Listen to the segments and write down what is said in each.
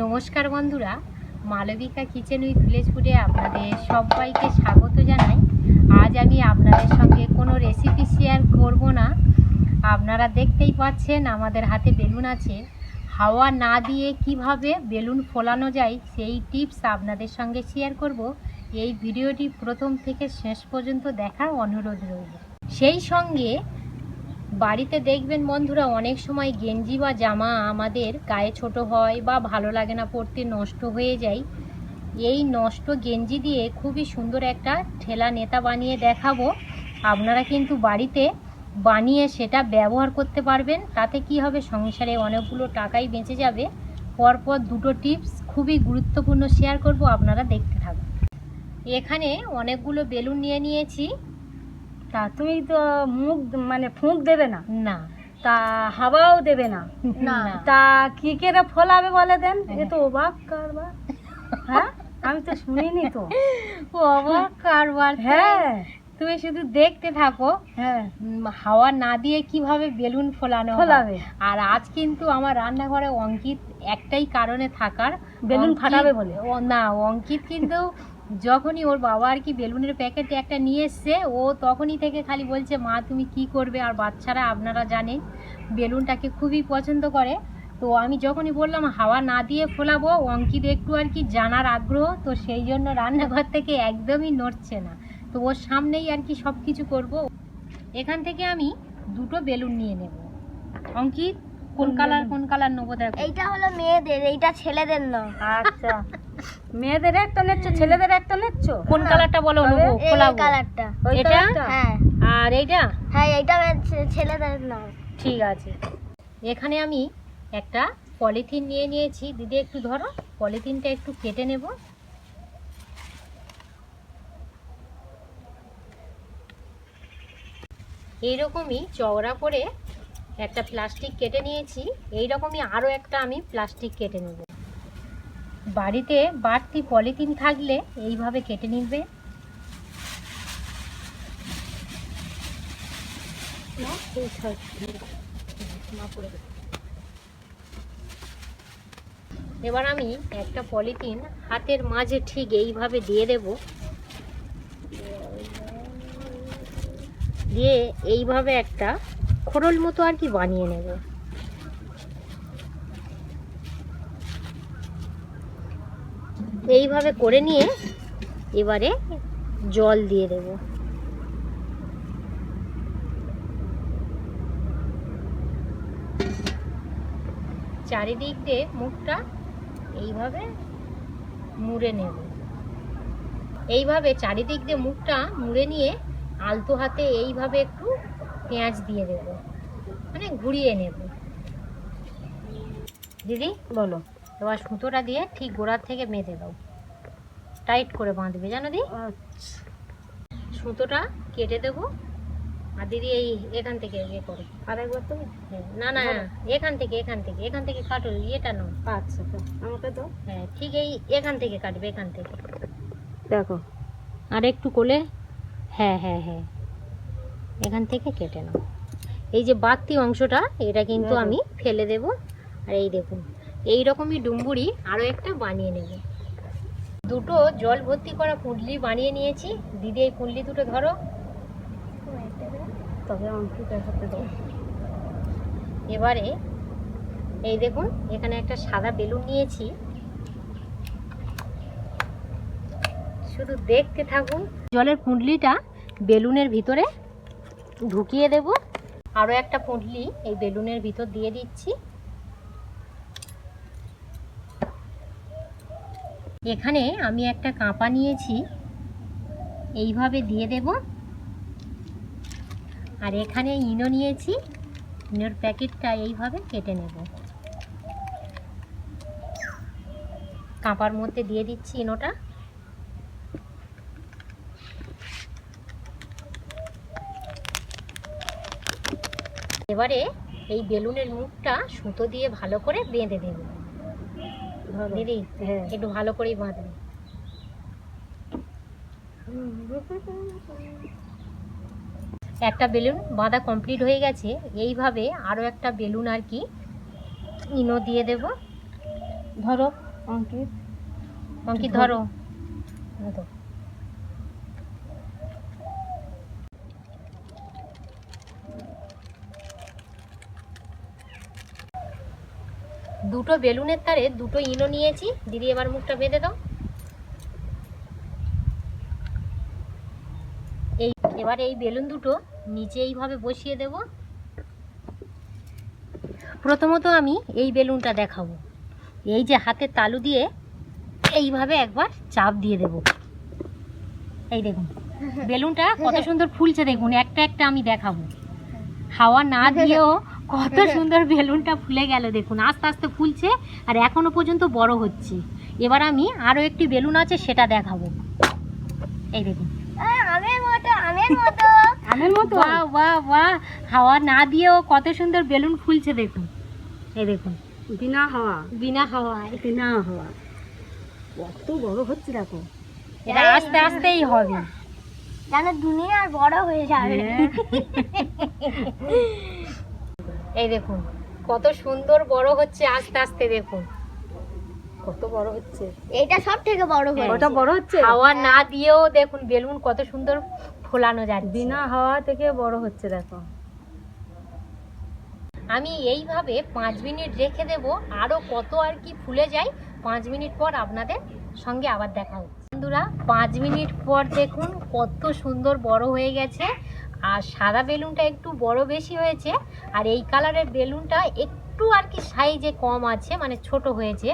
নমস্কার বন্ধুরা, Malavika kitchen with village ফুডে আপনাদের সবাইকে স্বাগত জানাই। আজ আমি আপনাদের সঙ্গে কোনো রেসিপি শেয়ার করব না। আপনারা দেখতেই পাচ্ছেন আমাদের হাতে বেলুন আছে। হাওয়া না দিয়ে কীভাবে বেলুন ফোলানো যায় সেই টিপস আপনাদের সঙ্গে শেয়ার করব। এই ভিডিওটি প্রথম থেকে শেষ পর্যন্ত দেখার অনুরোধ রইল। সেই সঙ্গে বাড়িতে দেখবেন বন্ধুরা, অনেক সময় গেঞ্জি বা জামা আমাদের গায়ে ছোট হয় বা ভালো লাগে না, পরতে নষ্ট হয়ে যায়। এই নষ্ট গেঞ্জি দিয়ে খুবই সুন্দর একটা ঠেলা নেতা বানিয়ে দেখাবো। আপনারা কিন্তু বাড়িতে বানিয়ে সেটা ব্যবহার করতে পারবেন। তাতে কি হবে, সংসারে অনেকগুলো টাকাই বেঁচে যাবে। পরপর দুটো টিপস খুবই গুরুত্বপূর্ণ শেয়ার করব, আপনারা দেখতে থাকুন। এখানে অনেকগুলো বেলুন নিয়ে নিয়েছি। তা তুমি তো মুখ মানে ফুঁক দেবে না। না। তা হাওয়াও দেবে না। না। তা কি করে ফলাবে বলে দেন? এ। তো অবাক কারবার। হ্যাঁ? আমি তো শুনিনি তো। ও অবাক কারবার হ্যাঁ। তুমি শুধু দেখতে থাকো। হ্যাঁ। হাওয়া না দিয়ে কীভাবে বেলুন ফোলানো ফোলাবে। আর আজ কিন্তু আমার রান্নাঘরে অঙ্কিত একটাই কারণে থাকার বেলুন ফাটাবে বলে। না অঙ্কিত কিন্তু যখনই ওর বাবা আর কি বেলুনের প্যাকেট একটা নিয়ে এসছে ও তখনই থেকে খালি বলছে মা তুমি কি করবে? আর বাচ্চারা আপনারা জানেন বেলুনটাকে খুবই পছন্দ করে। তো আমি যখনই বললাম হাওয়া না দিয়ে ফোলাবো অঙ্কিত একটু আর কি জানার আগ্রহ তো সেই জন্য রান্নাঘর থেকে একদমই নড়ছে না। তো ওর সামনেই আর কি সব কিছু করব। এখান থেকে আমি দুটো বেলুন নিয়ে নেব। অঙ্কিত কোন কোন কালার কোন কালার নেব দেখো। এইটা হলো মেয়েদের এইটা ছেলেদের না। আচ্ছা। মেয়েদের একটা নেচ্ছ ছেলেদের একটা নেচ্ছ? কোন কালারটা বলো নেব? এই কালারটা। এটা? হ্যাঁ। আর এইটা? হ্যাঁ এইটা ছেলেদের না ঠিক আছে। এখানে আমি একটা পলিথিন নিয়ে নিয়েছি। দিদি একটু ধরো। পলিথিনটা একটু কেটে নেব। এইরকমই চওড়া করে একটা প্লাস্টিক কেটে নিয়েছি। এইরকমই আরও একটা আমি প্লাস্টিক কেটে নেব। বাড়িতে বাড়তি পলিথিন থাকলে এইভাবে কেটে নিবে। এবার আমি একটা পলিথিন হাতের মাঝে ঠিক এইভাবে দিয়ে দেব। দিয়ে এইভাবে একটা খোরল মতো আর কি বানিয়ে নেব। এইভাবে করে নিয়ে এবারে জল দিয়ে দেব। চারিদিক দিয়ে মুখটা এইভাবে মুড়ে নেব। এইভাবে চারিদিক দিয়ে মুখটা মুড়ে নিয়ে আলতো হাতে এইভাবে একটু পেঁয়াজ দিয়ে দেব। মানে ঘুরিয়ে নেব। দিদি? বলো। এবার সুতোটা দিয়ে ঠিক গোড়ার থেকে মেঁধে দাও। টাইট করে বাঁধবে জানো দি? আচ্ছা। সুতোটা কেটে দেবো। আর দিদি এই এখান থেকে ইয়ে করো। আরেকবার তুমি? হ্যাঁ, না না এখান থেকে এখান থেকে এখান থেকে কাটো ইয়েটা নাও। আচ্ছা আমাকে তো হ্যাঁ ঠিক এই এখান থেকে কাটবে এখান থেকে। দেখো। আর একটু কোলে হ্যাঁ হ্যাঁ হ্যাঁ এখান থেকে কেটে নাও। এই যে বাড়তি অংশটা এটা কিন্তু আমি ফেলে দেব। আর এই দেখুন এই রকমই ডুম্বুরি আরও একটা বানিয়ে নেব। দুটো জল ভর্তি করা পুঁটলি বানিয়ে নিয়েছি। দিদি, এই পুঁটলি দুটো ধরো। তবে অঙ্কিতের হাতে দাও। এবারে এই দেখুন, এখানে একটা সাদা বেলুন নিয়েছি। শুধু দেখতে থাকুন। জলের পুঁটলিটা বেলুনের ভিতরে ঢুকিয়ে দেব। আরও একটা পুঁটলি এই বেলুনের ভিতর দিয়ে দিচ্ছি। এখানে আমি একটা কাঁপা নিয়েছি। এইভাবে দিয়ে দেব। আর এখানে ইনো নিয়েছি। ইনোর প্যাকেটটা এইভাবে কেটে নেব। কাঁপার মধ্যে দিয়ে দিচ্ছি ইনোটা। এবারে এই বেলুনের মুখটা সুতো দিয়ে ভালো করে বেঁধে দেব। দিদি হ্যাঁ। একটু ভালো করেই বাঁধবে। একটা বেলুন বাঁধা কমপ্লিট হয়ে গেছে। এইভাবে আরও একটা বেলুন আর কি ইনো দিয়ে দেব। ধরো। অঙ্কিত অঙ্কিত ধরো। ধরো। দুটো বেলুনের তারে দুটো ইনো নিয়েছি। দিদি, এবার মুখটা বেঁধে দাও। এই, এবার এই বেলুন দুটো নিচে এইভাবে বসিয়ে দেব। প্রথমত আমি এই বেলুনটা দেখাবো। এই যে হাতে তালু দিয়ে এইভাবে একবার চাপ দিয়ে দেব। এই দেখুন, বেলুনটা কত সুন্দর ফুলছে দেখুন, একটা একটা আমি দেখাবো। হাওয়া না দিয়েও কত সুন্দর বেলুনটা ফুলে গেল দেখুন। আস্তে আস্তে ফুলছে আর এখনও পর্যন্ত বড় হচ্ছে। এবার আমি আরও একটি বেলুন আছে সেটা দেখাবো। এই দেখুন। বাহ বাহ বাহ। হাওয়া না দিয়েও কত সুন্দর বেলুন ফুলছে দেখুন। এই দেখুন। বিনা হাওয়া। বিনা হাওয়ায় বিনা হাওয়া। কত বড় হচ্ছে দেখো। এটা আস্তে আস্তেই হবে। যেন দুনিয়ার বড় হয়ে যাবে। হ্যাঁ। এই দেখুন কত সুন্দর বড় হচ্ছে আস্তে আস্তে দেখুন। কত বড় হচ্ছে? এটা সব থেকে বড় ওটা বড় হচ্ছে? হাওয়া না দিয়েও দেখুন বেলুন কত সুন্দর ফোলানো যাচ্ছে। বিনা হাওয়া থেকে বড় হচ্ছে দেখো। আমি এইভাবে পাঁচ মিনিট রেখে দেব আরও কত আর কি ফুলে যায় পাঁচ মিনিট পর আপনাদের সঙ্গে আবার দেখা হচ্ছে। বন্ধুরা পাঁচ মিনিট পর দেখুন কত সুন্দর বড় হয়ে গেছে। আর সাদা বেলুনটা একটু বড় বেশি হয়েছে, আর এই কালারের বেলুনটা একটু আর কি সাইজে কম আছে মানে ছোট হয়েছে।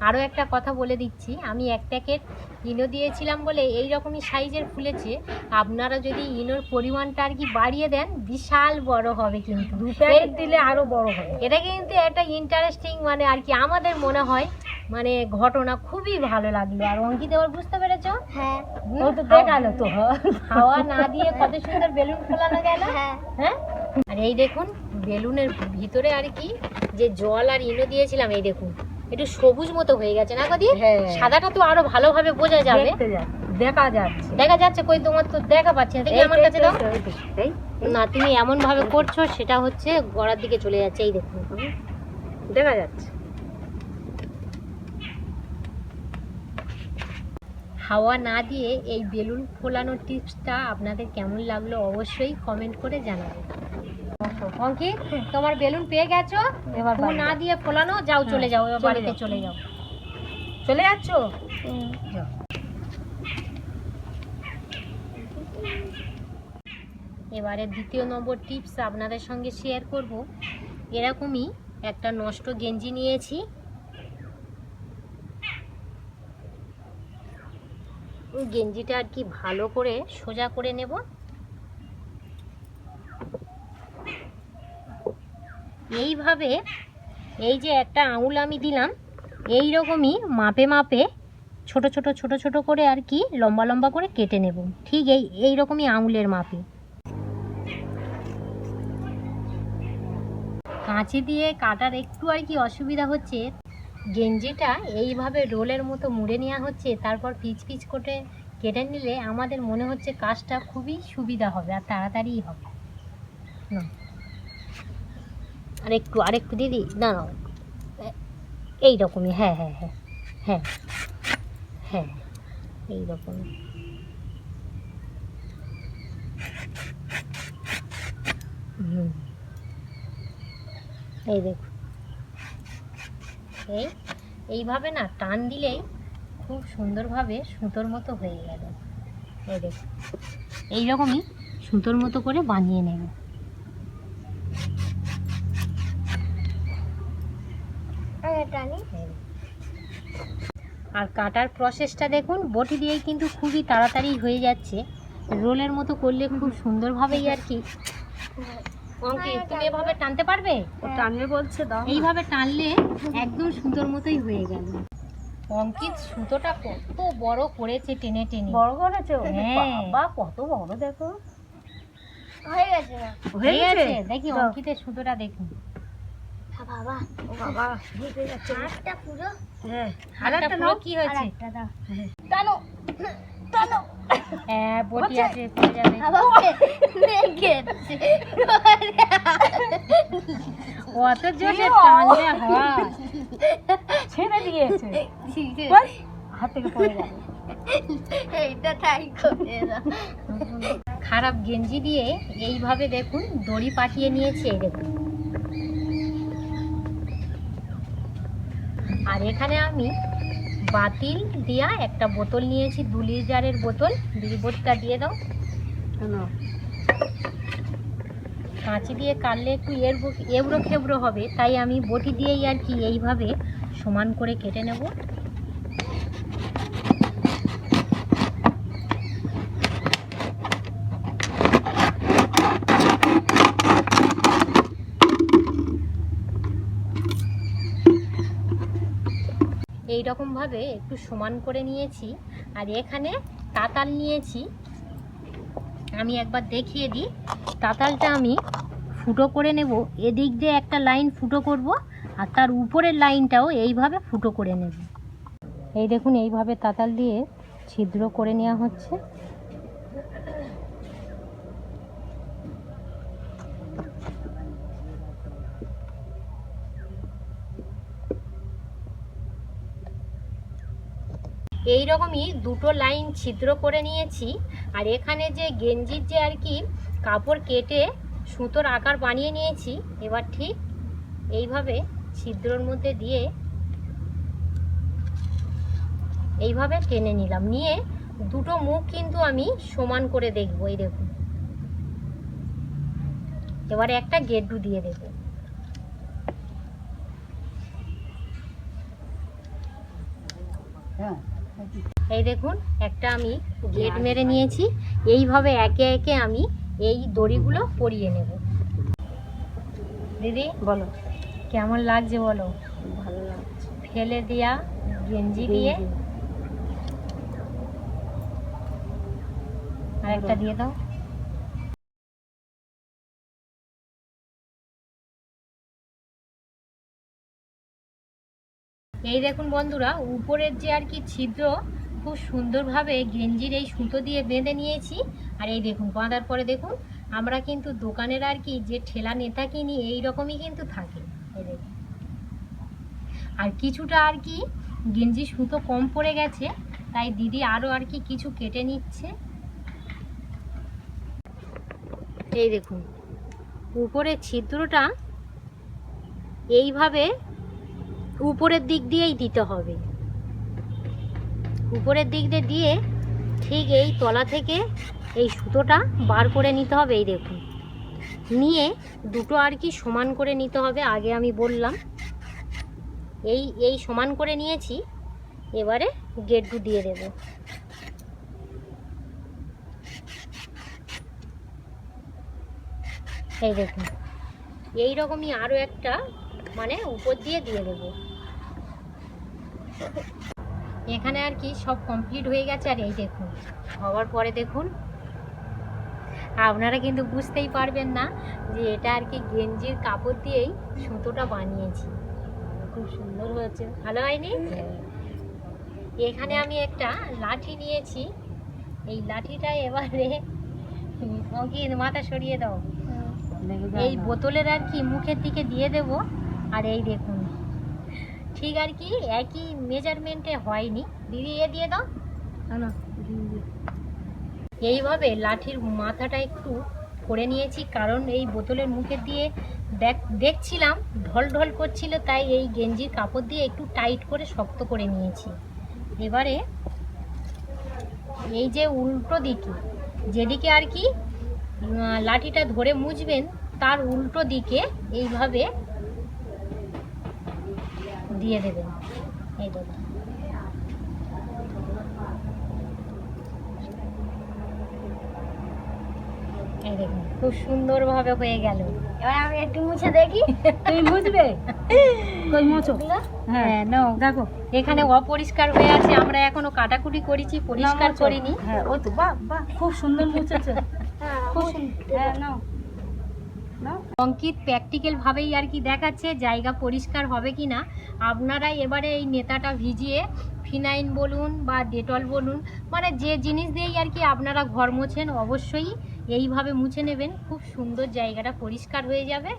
আরও একটা কথা বলে দিচ্ছি। আমি এক প্যাকেট ইনো দিয়েছিলাম বলে এই রকমই সাইজের ফুলেছে। আপনারা যদি ইনোর পরিমাণটা আর কি বাড়িয়ে দেন বিশাল বড় হবে কিন্তু। দু প্যাকেট দিলে আরও বড় হবে। এটা কিন্তু একটা ইন্টারেস্টিং মানে আর কি আমাদের মনে হয় মানে ঘটনা খুবই ভালো লাগল। আর অঙ্কিত এবার বুঝতে পেরেছ? হ্যাঁ? তো দেখাল তো। হাওয়া না দিয়ে কত সুন্দর বেলুন ফোলানো গেল। হ্যাঁ। হ্যাঁ? আর এই দেখুন বেলুনের ভিতরে আর কি যে জল আর ইনো দিয়েছিলাম এই দেখুন। একটু সবুজ মতো হয়ে গেছে না কদি হ্যাঁ। সাদাটা তো আরও ভালোভাবে বোঝা যাবে। দেখা যাচ্ছে। দেখা যাচ্ছে কই তোমার তো দেখা পাচ্ছি না। দেখি আমার কাছে দাও। না তুমি এমন ভাবে করছ সেটা হচ্ছে গড়ার দিকে চলে যাচ্ছে এই দেখুন দেখা যাচ্ছে। হাওয়া না দিয়ে এই বেলুন ফোলানোর টিপসটা আপনাদের কেমন লাগল অবশ্যই কমেন্ট করে জানাবেন অঙ্কিত তোমার বেলুন পেয়ে গেছো? এবার ফু না দিয়ে ফোলানো যাও চলে যাও এবার বাড়িতে চলে যাও। চলে যাচ্ছ? এবারে দ্বিতীয় নম্বর টিপস আপনাদের সঙ্গে শেয়ার করব। এরকমই একটা নষ্ট গেঞ্জি নিয়েছি। ওই গেঞ্জিটা আর কি ভালো করে সোজা করে নেব। এইভাবে এই যে একটা আঙুল আমি দিলাম এই রকমই মাপে মাপে ছোট ছোট ছোট ছোট করে আর কি লম্বা লম্বা করে কেটে নেব। ঠিক এই এই রকমই আঙুলের মাপে। কাঁচি দিয়ে কাটার একটু আর কি অসুবিধা হচ্ছে। গেঞ্জিটা এইভাবে রোলের মতো মুড়ে নেওয়া হচ্ছে, তারপর পিচ পিচ করে কেটে নিলে আমাদের মনে হচ্ছে কাজটা খুবই সুবিধা হবে আর তাড়াতাড়ি হবে। না। আরেকটু আরেকটু দিদি, দাঁড়াও। এই রকমই হ্যাঁ হ্যাঁ হ্যাঁ হ্যাঁ হ্যাঁ এই রকমই হুম। এই দেখুন এই, এইভাবে না টান দিলেই খুব সুন্দরভাবে সুতোর মতো হয়ে গেল এই দেখুন এইরকমই সুতোর মতো করে বানিয়ে নেব আমি টানি এই। আর কাটার প্রসেসটা দেখুন বটি দিয়েই কিন্তু খুবই তাড়াতাড়ি হয়ে যাচ্ছে। রোলের মতো করলে খুব সুন্দরভাবেই আর কি। তুমি এভাবে টানতে পারবে? টানবে বলছে দাও। এইভাবে টানলে একদম সুন্দর মতোই হয়ে গেল। অঙ্কিত সুতোটা কত বড় করেছে টেনে টেনে। বড় করেছে? হ্যাঁ। বাবা কত বড় দেখো। হয়ে গেছে। হয়ে গেছে? দেখি অঙ্কিতের সুতোটা দেখুন। হ্যাঁ, বাবা। ও বাবা ঠিক হয়ে যাচ্ছে। হাতটা পুরো। হ্যাঁ হাতটা নাও। কি হয়েছে? একটা দাও। টানো টানো। হ্যাঁ বটি আছে পড়ে যাবে অত জোরে টানলে হয়। ছেড়ে দিয়েছে হাত থেকে পড়ে গেল। এইটা তাই করে খারাপ গেঞ্জি দিয়ে এইভাবে দেখুন দড়ি পাঠিয়ে নিয়েছে দেখুন। আর এখানে আমি বাতিল দিয়া একটা বোতল নিয়েছি দু লিটারের বোতল। দুই বোতলটা দিয়ে দাও। কাঁচি দিয়ে কাটলে একটু এরবো এবড়ো খেবড়ো হবে তাই আমি বটি দিয়েই আর কি এইভাবে সমান করে কেটে নেব। এই রকমভাবে একটু সমান করে নিয়েছি। আর এখানে তাতাল নিয়েছি। আমি একবার দেখিয়ে দিই। তাতালটা আমি ফুটো করে নেব। এদিক দিয়ে একটা লাইন ফুটো করব আর তার উপরের লাইনটাও এইভাবে ফুটো করে নেব। এই দেখুন, এইভাবে তাতাল দিয়ে ছিদ্র করে নেওয়া হচ্ছে। এই রকমই দুটো লাইন ছিদ্র করে নিয়েছি। আর এখানে যে গেঞ্জির যে আর কি কাপড় কেটে সুতোর আকার বানিয়ে নিয়েছি, এবার ঠিক এইভাবে ছিদ্রর মধ্যে দিয়ে এইভাবে টেনে নিলাম। নিয়ে দুটো মুখ কিন্তু আমি সমান করে দেখব, এই দেখুন। এবারে একটা গেড্ডু দিয়ে দেবো। এই দেখুন একটা আমি গেট মেরে নিয়েছি। এইভাবে একে একে আমি এই দড়িগুলো পরিয়ে নেব। দিদি বলো কেমন লাগছে বলো? ভালো লাগছে। ফেলে দেওয়া গেঞ্জি দিয়ে। আর একটা দিয়ে দাও। এই দেখুন বন্ধুরা, উপরের যে আর কি ছিদ্র, খুব সুন্দরভাবে গেঞ্জির এই সুতো দিয়ে বেঁধে নিয়েছি। আর এই দেখুন, বাঁধার পরে দেখুন, আমরা কিন্তু দোকানের আর কি যে ঠেলা নেতা কিনি, এই রকমই কিন্তু থাকে। এই দেখুন। আর কিছুটা আর কি গেঞ্জি সুতো কম পড়ে গেছে, তাই দিদি আরও আর কি কিছু কেটে নিচ্ছে। এই দেখুন, উপরের ছিদ্রটা এইভাবে উপরের দিক দিয়েই দিতে হবে। উপরের দিক দিয়ে দিয়ে ঠিক এই তলা থেকে এই সুতোটা বার করে নিতে হবে, এই দেখুন। নিয়ে দুটো আর কি সমান করে নিতে হবে, আগে আমি বললাম। এই এই সমান করে নিয়েছি, এবারে গেড্ডু দিয়ে দেব। এই দেখুন এই রকমই আরও একটা মানে উপর দিয়ে দিয়ে দেবো। এখানে আর কি সব কমপ্লিট হয়ে গেছে আর এই দেখুন হওয়ার পরে দেখুন। আপনারা কিন্তু বুঝতেই পারবেন না যে এটা আর কি গেঞ্জির কাপড় দিয়েই সুতোটা বানিয়েছি। খুব সুন্দর হয়েছে। ভালো হয়নি? এখানে আমি একটা লাঠি নিয়েছি। এই লাঠিটা এবারে মাথা সরিয়ে দাও। এই বোতলের আর কি মুখের দিকে দিয়ে দেব। আর এই দেখুন। ঠিক আর কি একই মেজারমেন্টে হয়নি। দিদি এ দিয়ে দাও। এইভাবে লাঠির মাথাটা একটু করে নিয়েছি কারণ এই বোতলের মুখে দিয়ে দেখ দেখছিলাম ঢল ঢল করছিল তাই এই গেঞ্জির কাপড় দিয়ে একটু টাইট করে শক্ত করে নিয়েছি। এবারে এই যে উল্টো দিকে যেদিকে আর কি লাঠিটা ধরে মুছবেন তার উল্টো দিকে এইভাবে দিয়ে দেবেন। এই দেখুন এই দেখুন খুব সুন্দরভাবে হয়ে গেল। এবার আমি একটু মুছে দেখি। তুমি বুঝবে কই মোছো? হ্যাঁ নাও। দেখো। এখানে অপরিষ্কার হয়ে আছে আমরা এখনও কাটাকুটি করেছি পরিষ্কার করিনি। হ্যাঁ ও তো বাহ বাহ খুব সুন্দর মুছেছে। হ্যাঁ, খুব সুন্দর হ্যাঁ নাও। অঙ্কিত প্র্যাকটিক্যাল ভাবেই আর কি দেখাচ্ছে, জায়গা পরিষ্কার হবে কি না। আপনারা এবারে এই নেতাটা ভিজিয়ে ফিনাইন বলুন বা ডেটল বলুন মানে যে জিনিস দিয়েই আর কি আপনারা ঘর মোছেন, অবশ্যই এইভাবে মুছে নেবেন। খুব সুন্দর জায়গাটা পরিষ্কার হয়ে যাবে।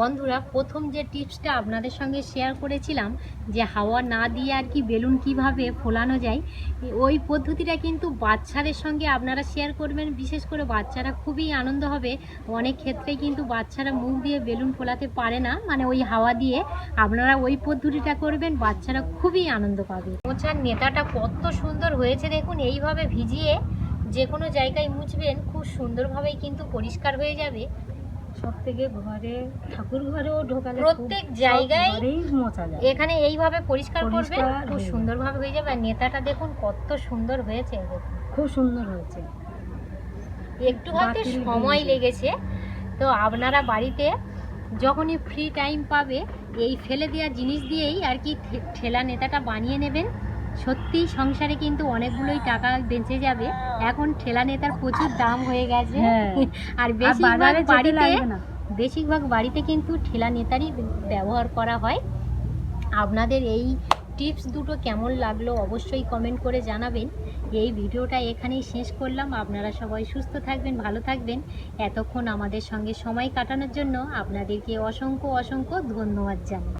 বন্ধুরা, প্রথম যে টিপসটা আপনাদের সঙ্গে শেয়ার করেছিলাম, যে হাওয়া না দিয়ে আর কি বেলুন কীভাবে ফোলানো যায়, ওই পদ্ধতিটা কিন্তু বাচ্চাদের সঙ্গে আপনারা শেয়ার করবেন। বিশেষ করে বাচ্চারা খুবই আনন্দ হবে। অনেক ক্ষেত্রে কিন্তু বাচ্চারা মুখ দিয়ে বেলুন ফোলাতে পারে না মানে ওই হাওয়া দিয়ে। আপনারা ওই পদ্ধতিটা করবেন, বাচ্চারা খুবই আনন্দ পাবে। মোচার নেতাটা কত সুন্দর হয়েছে দেখুন, এইভাবে ভিজিয়ে যে কোনো জায়গায় মুছবেন, খুব সুন্দরভাবেই কিন্তু পরিষ্কার হয়ে যাবে। সব থেকে ঘরে ঠাকুর ঘরেও ঢোকালে প্রত্যেক জায়গায় মোছা যায় এখানে এইভাবে পরিষ্কার পরিষ্কার খুব। সুন্দরভাবে হয়ে যাবে। আর নেতাটা দেখুন কত সুন্দর হয়েছে। খুব সুন্দর হয়েছে। একটু হয়তো সময় লেগেছে। তো আপনারা বাড়িতে যখনই ফ্রি টাইম পাবে এই ফেলে দেওয়া জিনিস দিয়েই আর কি ঠেলা নেতাটা বানিয়ে নেবেন। সত্যি সংসারে কিন্তু অনেকগুলোই টাকা বেঁচে যাবে। এখন ঠেলা নেতার প্রচুর দাম হয়ে গেছে। হ্যাঁ। আর আর বেশিরভাগ বাড়িতে বেশিরভাগ বাড়িতে কিন্তু ঠেলা নেতারই ব্যবহার করা হয়। আপনাদের এই টিপস দুটো কেমন লাগল অবশ্যই কমেন্ট করে জানাবেন। এই ভিডিওটা এখানেই শেষ করলাম। আপনারা সবাই সুস্থ থাকবেন ভালো থাকবেন। এতক্ষণ আমাদের সঙ্গে সময় কাটানোর জন্য আপনাদেরকে অসংখ্য অসংখ্য ধন্যবাদ জানাই।